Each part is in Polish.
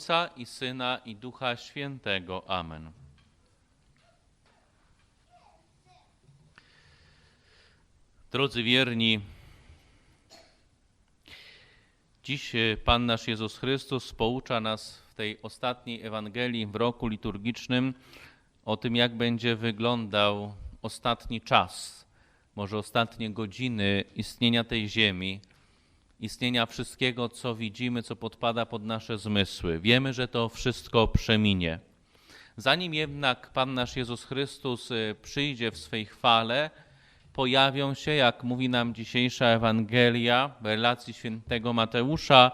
Ojca i Syna i Ducha Świętego. Amen. Drodzy wierni, dziś e, Pan nasz Jezus Chrystus poucza nas w tej ostatniej Ewangelii w roku liturgicznym o tym, jak będzie wyglądał ostatni czas, może ostatnie godziny istnienia tej ziemi, istnienia wszystkiego, co widzimy, co podpada pod nasze zmysły. Wiemy, że to wszystko przeminie. Zanim jednak Pan nasz Jezus Chrystus e, przyjdzie w swej chwale, pojawią się, jak mówi nam dzisiejsza Ewangelia w relacji świętego Mateusza,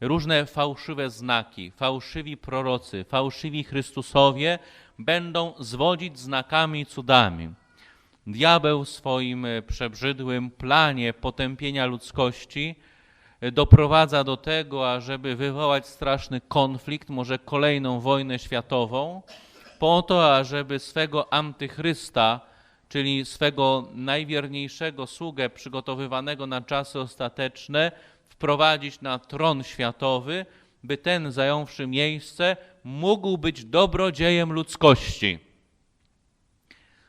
różne fałszywe znaki, fałszywi prorocy, fałszywi Chrystusowie będą zwodzić znakami i cudami. Diabeł w swoim e, przebrzydłym planie potępienia ludzkości doprowadza do tego, ażeby wywołać straszny konflikt, może kolejną wojnę światową, po to, ażeby swego antychrysta, czyli swego najwierniejszego sługę przygotowywanego na czasy ostateczne, wprowadzić na tron światowy, by ten, zająwszy miejsce, mógł być dobrodziejem ludzkości.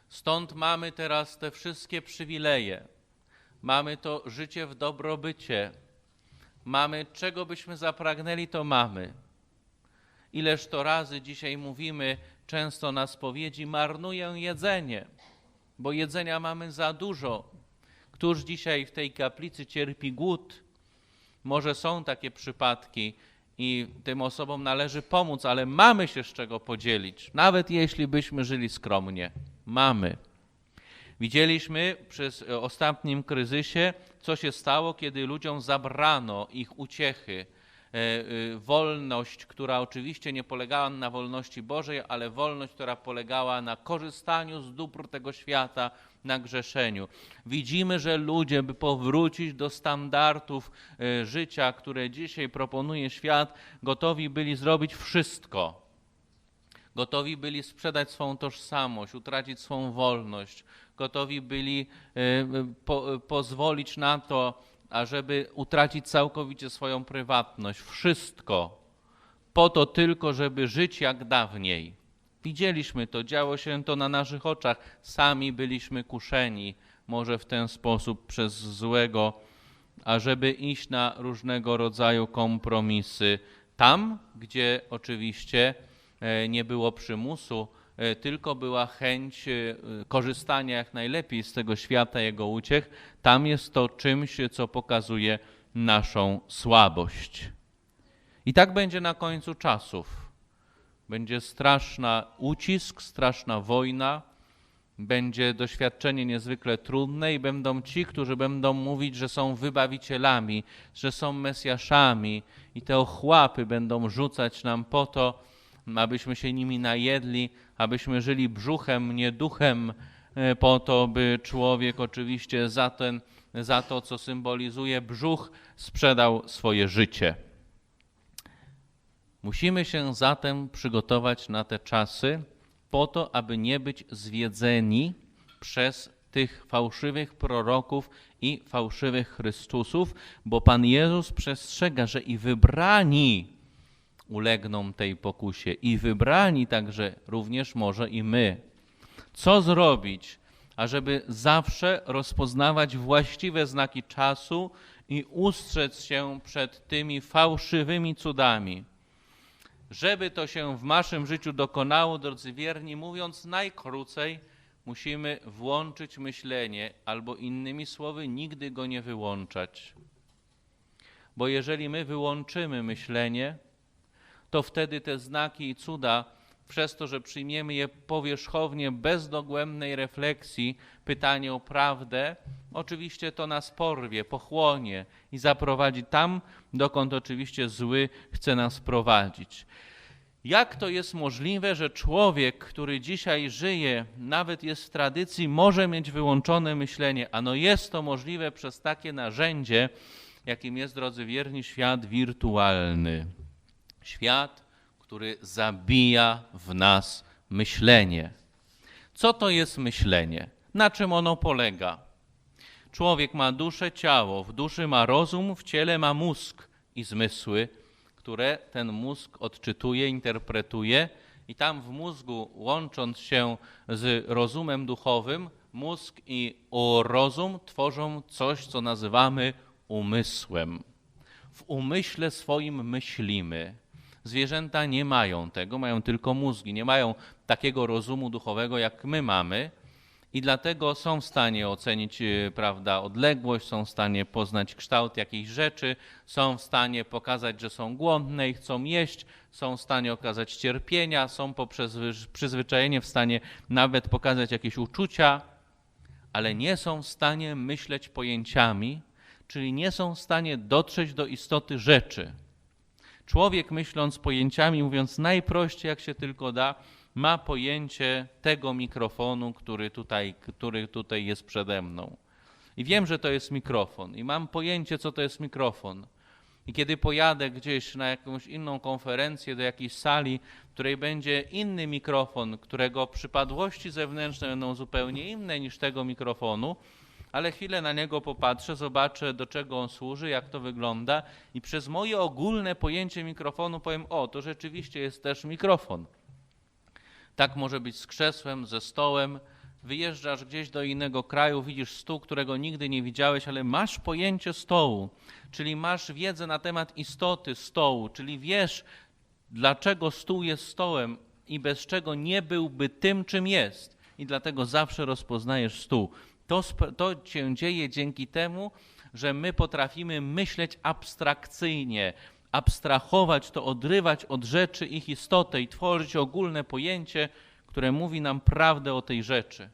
Stąd mamy teraz te wszystkie przywileje. Mamy to życie w dobrobycie. Mamy czego byśmy zapragnęli, to mamy. Ileż to razy dzisiaj mówimy często na spowiedzi, marnuję jedzenie, bo jedzenia mamy za dużo. Któż dzisiaj w tej kaplicy cierpi głód? Może są takie przypadki i tym osobom należy pomóc, ale mamy się z czego podzielić, nawet jeśli byśmy żyli skromnie. Mamy. Widzieliśmy przez ostatnim kryzysie, co się stało, kiedy ludziom zabrano ich uciechy, e, e, wolność, która oczywiście nie polegała na wolności Bożej, ale wolność, która polegała na korzystaniu z dóbr tego świata, na grzeszeniu. Widzimy, że ludzie, by powrócić do standardów e, życia, które dzisiaj proponuje świat, gotowi byli zrobić wszystko. Gotowi byli sprzedać swą tożsamość, utracić swą wolność. Gotowi byli po, pozwolić na to, ażeby utracić całkowicie swoją prywatność. Wszystko po to tylko, żeby żyć jak dawniej. Widzieliśmy to, działo się to na naszych oczach. Sami byliśmy kuszeni, może w ten sposób przez złego, ażeby iść na różnego rodzaju kompromisy. Tam, gdzie oczywiście e, nie było przymusu, e, tylko była chęć e, korzystania jak najlepiej z tego świata, jego uciech, tam jest to czymś, co pokazuje naszą słabość. I tak będzie na końcu czasów. Będzie straszna ucisk, straszna wojna, będzie doświadczenie niezwykle trudne i będą ci, którzy będą mówić, że są wybawicielami, że są mesjaszami i te ochłapy będą rzucać nam po to, abyśmy się nimi najedli, abyśmy żyli brzuchem, nie duchem, e, po to, by człowiek oczywiście za, ten, za to, co symbolizuje brzuch, sprzedał swoje życie. Musimy się zatem przygotować na te czasy po to, aby nie być zwiedzeni przez tych fałszywych proroków i fałszywych Chrystusów, bo Pan Jezus przestrzega, że i wybrani ulegną tej pokusie, i wybrani także również może i my. Co zrobić, ażeby zawsze rozpoznawać właściwe znaki czasu i ustrzec się przed tymi fałszywymi cudami? Żeby to się w naszym życiu dokonało, drodzy wierni, mówiąc najkrócej, musimy włączyć myślenie, albo innymi słowy, nigdy go nie wyłączać. Bo jeżeli my wyłączymy myślenie, to wtedy te znaki i cuda, przez to, że przyjmiemy je powierzchownie, bez dogłębnej refleksji, pytanie o prawdę, oczywiście to nas porwie, pochłonie i zaprowadzi tam, dokąd oczywiście zły chce nas prowadzić. Jak to jest możliwe, że człowiek, który dzisiaj żyje, nawet jest w tradycji, może mieć wyłączone myślenie? Ano jest to możliwe przez takie narzędzie, jakim jest, drodzy wierni, świat wirtualny. Świat, który zabija w nas myślenie. Co to jest myślenie? Na czym ono polega? Człowiek ma duszę, ciało, w duszy ma rozum, w ciele ma mózg i zmysły które ten mózg odczytuje, interpretuje, i tam w mózgu, łącząc się z rozumem duchowym, mózg i rozum tworzą coś, co nazywamy umysłem. W umyśle swoim myślimy. Zwierzęta nie mają tego, mają tylko mózgi, nie mają takiego rozumu duchowego, jak my mamy i dlatego są w stanie ocenić e, prawda, odległość, są w stanie poznać kształt jakiejś rzeczy, są w stanie pokazać, że są głodne i chcą jeść, są w stanie okazać cierpienia, są poprzez przyzwyczajenie w stanie nawet pokazać jakieś uczucia, ale nie są w stanie myśleć pojęciami, czyli nie są w stanie dotrzeć do istoty rzeczy. Człowiek myśląc pojęciami, mówiąc najprościej jak się tylko da, ma pojęcie tego mikrofonu, który tutaj, który tutaj jest przede mną. I wiem, że to jest mikrofon, i mam pojęcie, co to jest mikrofon. I kiedy pojadę gdzieś na jakąś inną konferencję, do jakiejś sali, w której będzie inny mikrofon, którego przypadłości zewnętrzne będą zupełnie inne niż tego mikrofonu, ale chwilę na niego popatrzę, zobaczę, do czego on służy, jak to wygląda, i przez moje ogólne pojęcie mikrofonu powiem: O, to rzeczywiście jest też mikrofon. Tak może być z krzesłem, ze stołem. Wyjeżdżasz gdzieś do innego kraju, widzisz stół, którego nigdy nie widziałeś, ale masz pojęcie stołu, czyli masz wiedzę na temat istoty stołu, czyli wiesz, dlaczego stół jest stołem i bez czego nie byłby tym, czym jest. I dlatego zawsze rozpoznajesz stół. To, to się dzieje dzięki temu, że my potrafimy myśleć abstrakcyjnie, abstrahować to, odrywać od rzeczy ich istotę i tworzyć ogólne pojęcie, które mówi nam prawdę o tej rzeczy.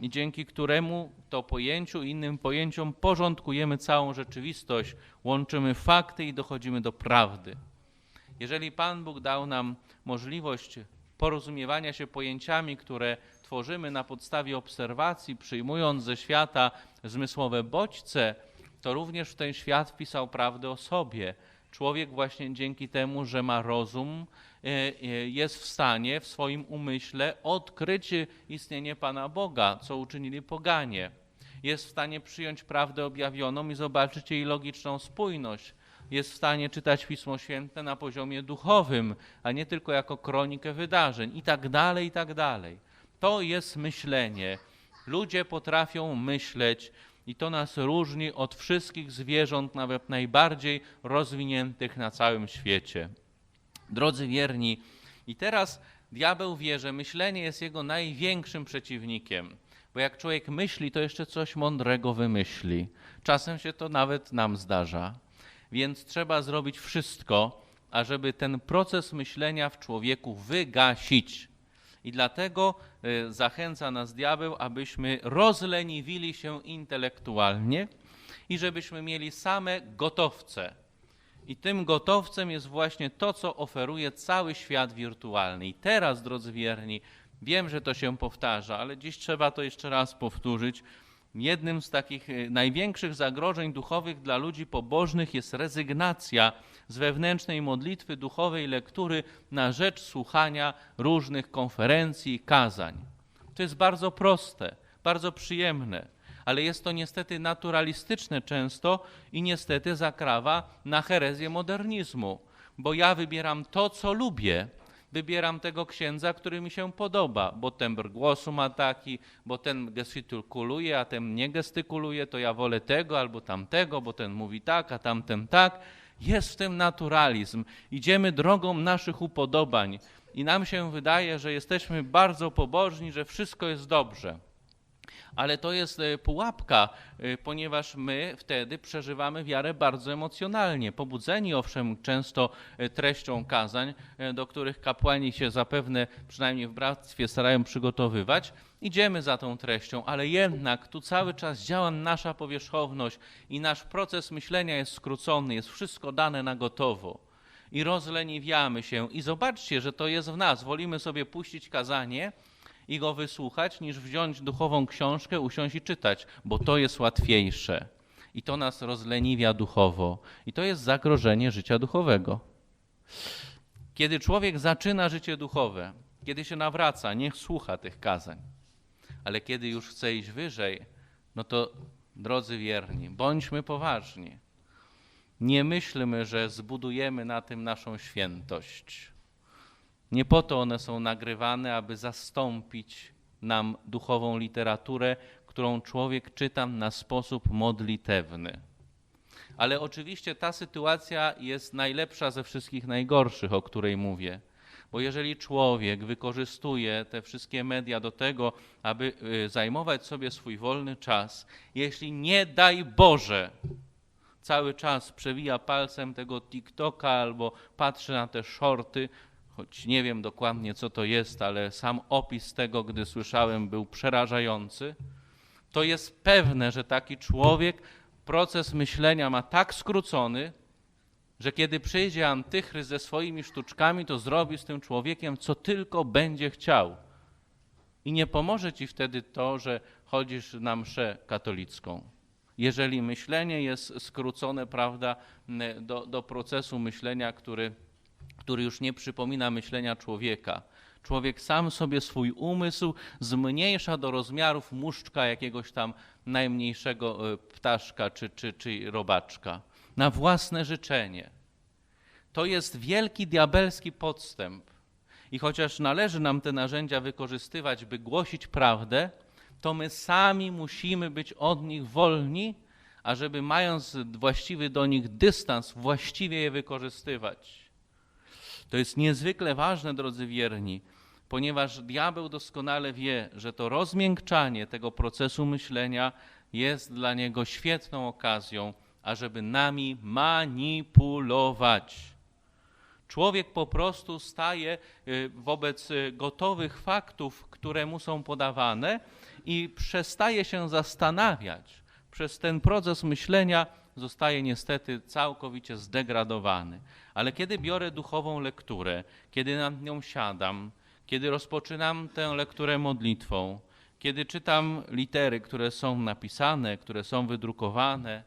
I dzięki któremu to pojęciu i innym pojęciom porządkujemy całą rzeczywistość, łączymy fakty i dochodzimy do prawdy. Jeżeli Pan Bóg dał nam możliwość porozumiewania się pojęciami, które tworzymy na podstawie obserwacji, przyjmując ze świata zmysłowe bodźce, to również w ten świat wpisał prawdę o sobie człowiek właśnie dzięki temu, że ma rozum, e, e, jest w stanie w swoim umyśle odkryć istnienie Pana Boga, co uczynili poganie. Jest w stanie przyjąć prawdę objawioną i zobaczyć jej logiczną spójność. Jest w stanie czytać Pismo Święte na poziomie duchowym, a nie tylko jako kronikę wydarzeń i tak dalej, i tak dalej. To jest myślenie. Ludzie potrafią myśleć, i to nas różni od wszystkich zwierząt, nawet najbardziej rozwiniętych na całym świecie. Drodzy wierni, i teraz diabeł wie, że myślenie jest jego największym przeciwnikiem. Bo jak człowiek myśli, to jeszcze coś mądrego wymyśli. Czasem się to nawet nam zdarza. Więc trzeba zrobić wszystko, ażeby ten proces myślenia w człowieku wygasić. I dlatego y, zachęca nas diabeł, abyśmy rozleniwili się intelektualnie i żebyśmy mieli same gotowce. I tym gotowcem jest właśnie to, co oferuje cały świat wirtualny. I teraz, drodzy wierni, wiem, że to się powtarza, ale dziś trzeba to jeszcze raz powtórzyć. Jednym z takich y, największych zagrożeń duchowych dla ludzi pobożnych jest rezygnacja z wewnętrznej modlitwy, duchowej lektury na rzecz słuchania różnych konferencji i kazań. To jest bardzo proste, bardzo przyjemne, ale jest to niestety naturalistyczne często i niestety zakrawa na herezję modernizmu, bo ja wybieram to, co lubię, wybieram tego księdza, który mi się podoba, bo tembr głosu ma taki, bo ten gestykuluje, a ten nie gestykuluje, to ja wolę tego albo tamtego, bo ten mówi tak, a tamten tak. Jest w tym naturalizm. Idziemy drogą naszych upodobań i nam się wydaje, że jesteśmy bardzo pobożni, że wszystko jest dobrze. Ale to jest e, pułapka, e, ponieważ my wtedy przeżywamy wiarę bardzo emocjonalnie. Pobudzeni owszem często e, treścią kazań, do których kapłani się zapewne, przynajmniej w bractwie, starają przygotowywać, idziemy za tą treścią, ale jednak tu cały czas działa nasza powierzchowność i nasz proces myślenia jest skrócony, jest wszystko dane na gotowo. I rozleniwiamy się. I zobaczcie, że to jest w nas. Wolimy sobie puścić kazanie i go wysłuchać, niż wziąć duchową książkę, usiąść i czytać, bo to jest łatwiejsze. I to nas rozleniwia duchowo. I to jest zagrożenie życia duchowego. Kiedy człowiek zaczyna życie duchowe, kiedy się nawraca, niech słucha tych kazań. Ale kiedy już chce iść wyżej, no to drodzy wierni, bądźmy poważni. Nie myślmy, że zbudujemy na tym naszą świętość. Nie po to one są nagrywane, aby zastąpić nam duchową literaturę, którą człowiek czyta na sposób modlitewny. Ale oczywiście ta sytuacja jest najlepsza ze wszystkich najgorszych, o której mówię. Bo jeżeli człowiek wykorzystuje te wszystkie media do tego, aby y, zajmować sobie swój wolny czas, jeśli nie daj Boże, cały czas przewija palcem tego TikToka albo patrzy na te shorty, choć nie wiem dokładnie co to jest, ale sam opis tego, gdy słyszałem, był przerażający, to jest pewne, że taki człowiek proces myślenia ma tak skrócony, że kiedy przyjdzie antychryst ze swoimi sztuczkami, to zrobi z tym człowiekiem, co tylko będzie chciał. I nie pomoże ci wtedy to, że chodzisz na mszę katolicką. Jeżeli myślenie jest skrócone, prawda, do, do procesu myślenia, który, który już nie przypomina myślenia człowieka. Człowiek sam sobie swój umysł zmniejsza do rozmiarów muszczka jakiegoś tam najmniejszego e, ptaszka czy, czy, czy robaczka na własne życzenie. To jest wielki diabelski podstęp. I chociaż należy nam te narzędzia wykorzystywać, by głosić prawdę, to my sami musimy być od nich wolni, ażeby mając właściwy do nich dystans, właściwie je wykorzystywać. To jest niezwykle ważne, drodzy wierni, ponieważ diabeł doskonale wie, że to rozmiękczanie tego procesu myślenia jest dla niego świetną okazją, ażeby nami manipulować. Człowiek po prostu staje y, wobec y, gotowych faktów, które mu są podawane i przestaje się zastanawiać. Przez ten proces myślenia zostaje niestety całkowicie zdegradowany. Ale kiedy biorę duchową lekturę, kiedy nad nią siadam, kiedy rozpoczynam tę lekturę modlitwą, kiedy czytam litery, które są napisane, które są wydrukowane,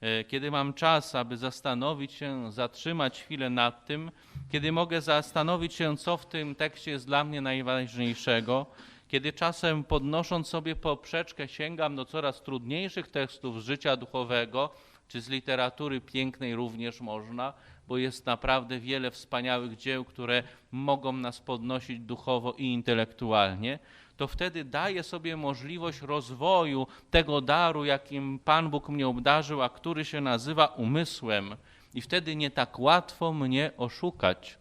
e, kiedy mam czas, aby zastanowić się, zatrzymać chwilę nad tym, kiedy mogę zastanowić się, co w tym tekście jest dla mnie najważniejszego, kiedy czasem podnosząc sobie poprzeczkę sięgam do coraz trudniejszych tekstów z życia duchowego, czy z literatury pięknej również można, bo jest naprawdę wiele wspaniałych dzieł, które mogą nas podnosić duchowo i intelektualnie, to wtedy daje sobie możliwość rozwoju tego daru, jakim Pan Bóg mnie obdarzył, a który się nazywa umysłem. I wtedy nie tak łatwo mnie oszukać,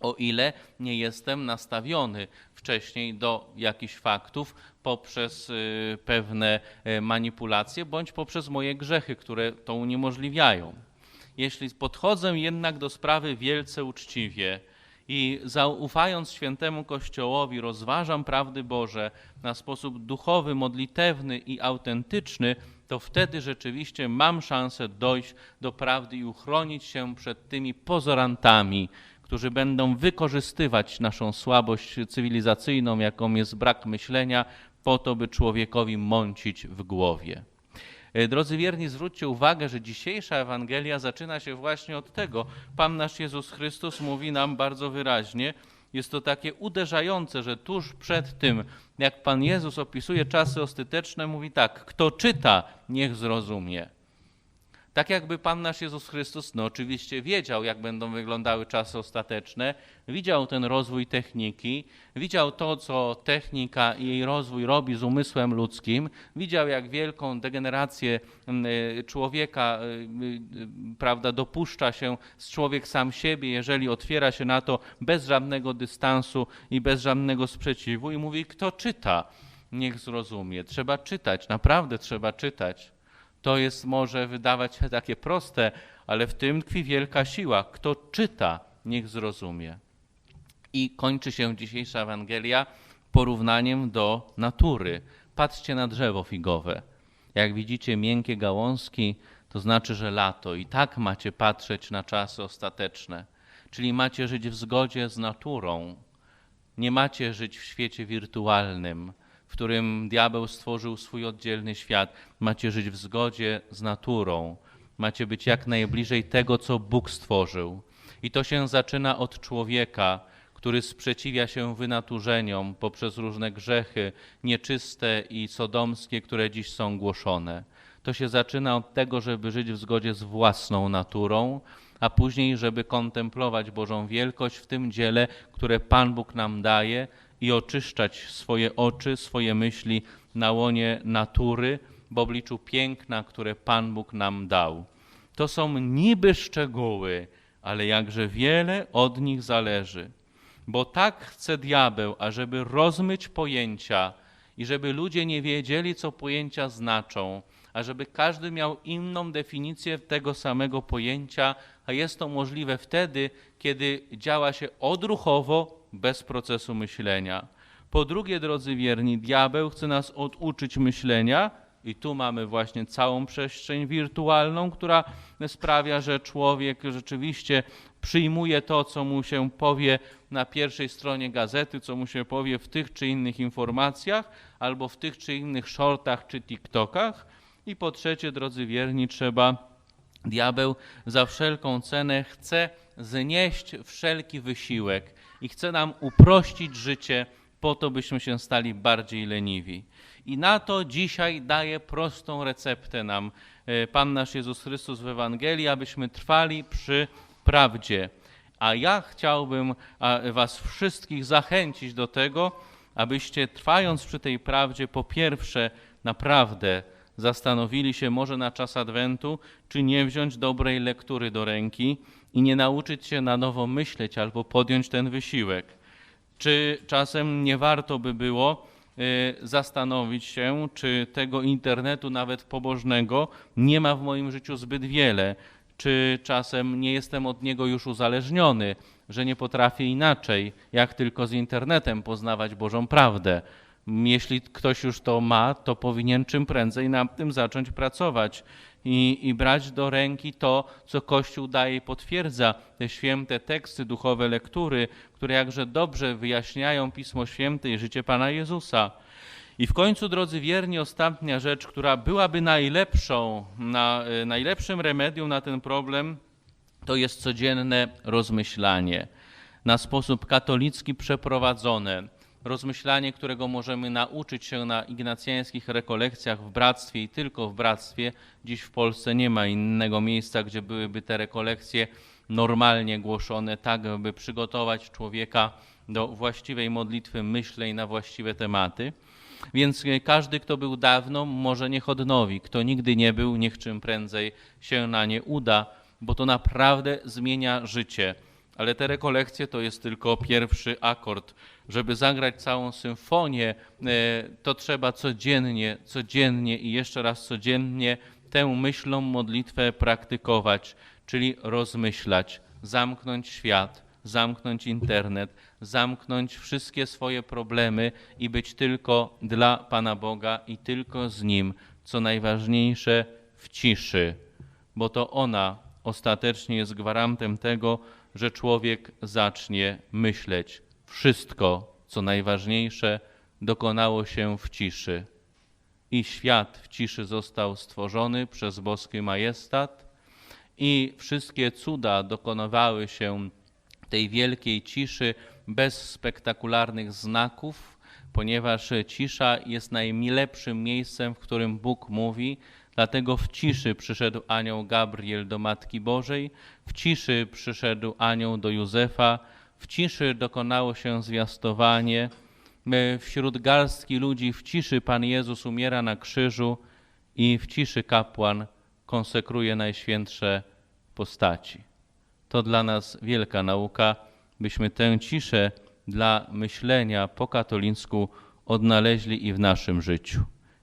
o ile nie jestem nastawiony wcześniej do jakichś faktów poprzez y, pewne y, manipulacje bądź poprzez moje grzechy, które to uniemożliwiają. Jeśli podchodzę jednak do sprawy wielce uczciwie i zaufając świętemu Kościołowi rozważam prawdy Boże na sposób duchowy, modlitewny i autentyczny, to wtedy rzeczywiście mam szansę dojść do prawdy i uchronić się przed tymi pozorantami, którzy będą wykorzystywać naszą słabość cywilizacyjną, jaką jest brak myślenia, po to, by człowiekowi mącić w głowie. E, drodzy wierni, zwróćcie uwagę, że dzisiejsza Ewangelia zaczyna się właśnie od tego. Pan nasz Jezus Chrystus mówi nam bardzo wyraźnie, jest to takie uderzające, że tuż przed tym, jak Pan Jezus opisuje czasy ostateczne, mówi tak: Kto czyta, niech zrozumie. Tak jakby Pan nasz Jezus Chrystus, no oczywiście wiedział, jak będą wyglądały czasy ostateczne, widział ten rozwój techniki, widział to, co technika i jej rozwój robi z umysłem ludzkim, widział, jak wielką degenerację y, człowieka y, y, prawda, dopuszcza się człowiek sam siebie, jeżeli otwiera się na to bez żadnego dystansu i bez żadnego sprzeciwu i mówi, kto czyta, niech zrozumie. Trzeba czytać, naprawdę trzeba czytać. To jest może wydawać się takie proste, ale w tym tkwi wielka siła. Kto czyta, niech zrozumie. I kończy się dzisiejsza Ewangelia porównaniem do natury. Patrzcie na drzewo figowe. Jak widzicie miękkie gałązki, to znaczy, że lato. I tak macie patrzeć na czasy ostateczne. Czyli macie żyć w zgodzie z naturą. Nie macie żyć w świecie wirtualnym w którym diabeł stworzył swój oddzielny świat. Macie żyć w zgodzie z naturą. Macie być jak najbliżej tego, co Bóg stworzył. I to się zaczyna od człowieka, który sprzeciwia się wynaturzeniom poprzez różne grzechy nieczyste i sodomskie, które dziś są głoszone. To się zaczyna od tego, żeby żyć w zgodzie z własną naturą, a później, żeby kontemplować Bożą wielkość w tym dziele, które Pan Bóg nam daje i oczyszczać swoje oczy, swoje myśli na łonie natury, w obliczu piękna, które Pan Bóg nam dał. To są niby szczegóły, ale jakże wiele od nich zależy. Bo tak chce diabeł, ażeby rozmyć pojęcia i żeby ludzie nie wiedzieli, co pojęcia znaczą, ażeby każdy miał inną definicję tego samego pojęcia, a jest to możliwe wtedy, kiedy działa się odruchowo, bez procesu myślenia. Po drugie, drodzy wierni, diabeł chce nas oduczyć myślenia, i tu mamy właśnie całą przestrzeń wirtualną, która sprawia, że człowiek rzeczywiście przyjmuje to, co mu się powie na pierwszej stronie gazety, co mu się powie w tych czy innych informacjach, albo w tych czy innych shortach czy TikTokach. I po trzecie, drodzy wierni, trzeba, diabeł za wszelką cenę chce znieść wszelki wysiłek i chce nam uprościć życie po to, byśmy się stali bardziej leniwi. I na to dzisiaj daje prostą receptę nam e, Pan nasz Jezus Chrystus w Ewangelii, abyśmy trwali przy prawdzie. A ja chciałbym Was wszystkich zachęcić do tego, abyście trwając przy tej prawdzie, po pierwsze, naprawdę zastanowili się może na czas Adwentu, czy nie wziąć dobrej lektury do ręki i nie nauczyć się na nowo myśleć albo podjąć ten wysiłek. Czy czasem nie warto by było Y, zastanowić się, czy tego internetu, nawet pobożnego, nie ma w moim życiu zbyt wiele, czy czasem nie jestem od niego już uzależniony, że nie potrafię inaczej, jak tylko z internetem poznawać Bożą prawdę. Jeśli ktoś już to ma, to powinien czym prędzej nad tym zacząć pracować i, i brać do ręki to, co Kościół daje i potwierdza, te święte teksty, duchowe lektury, które jakże dobrze wyjaśniają Pismo Święte i życie Pana Jezusa. I w końcu, drodzy wierni, ostatnia rzecz, która byłaby najlepszą, na, e, najlepszym remedium na ten problem, to jest codzienne rozmyślanie, na sposób katolicki przeprowadzone rozmyślanie, którego możemy nauczyć się na ignacjańskich rekolekcjach w bractwie i tylko w bractwie. Dziś w Polsce nie ma innego miejsca, gdzie byłyby te rekolekcje normalnie głoszone, tak by przygotować człowieka do właściwej modlitwy myślej na właściwe tematy. Więc każdy, kto był dawno, może niech odnowi. Kto nigdy nie był, niech czym prędzej się na nie uda, bo to naprawdę zmienia życie ale te rekolekcje to jest tylko pierwszy akord. Żeby zagrać całą symfonię, e, to trzeba codziennie, codziennie i jeszcze raz codziennie tę myślą modlitwę praktykować, czyli rozmyślać, zamknąć świat, zamknąć internet, zamknąć wszystkie swoje problemy i być tylko dla Pana Boga i tylko z Nim, co najważniejsze w ciszy, bo to ona ostatecznie jest gwarantem tego, że człowiek zacznie myśleć. Wszystko, co najważniejsze, dokonało się w ciszy. I świat w ciszy został stworzony przez boski majestat, i wszystkie cuda dokonywały się tej wielkiej ciszy bez spektakularnych znaków, ponieważ cisza jest najlepszym miejscem, w którym Bóg mówi, Dlatego w ciszy przyszedł anioł Gabriel do Matki Bożej, w ciszy przyszedł anioł do Józefa, w ciszy dokonało się zwiastowanie. Wśród garstki ludzi w ciszy Pan Jezus umiera na krzyżu i w ciszy kapłan konsekruje najświętsze postaci. To dla nas wielka nauka, byśmy tę ciszę dla myślenia po katolicku odnaleźli i w naszym życiu.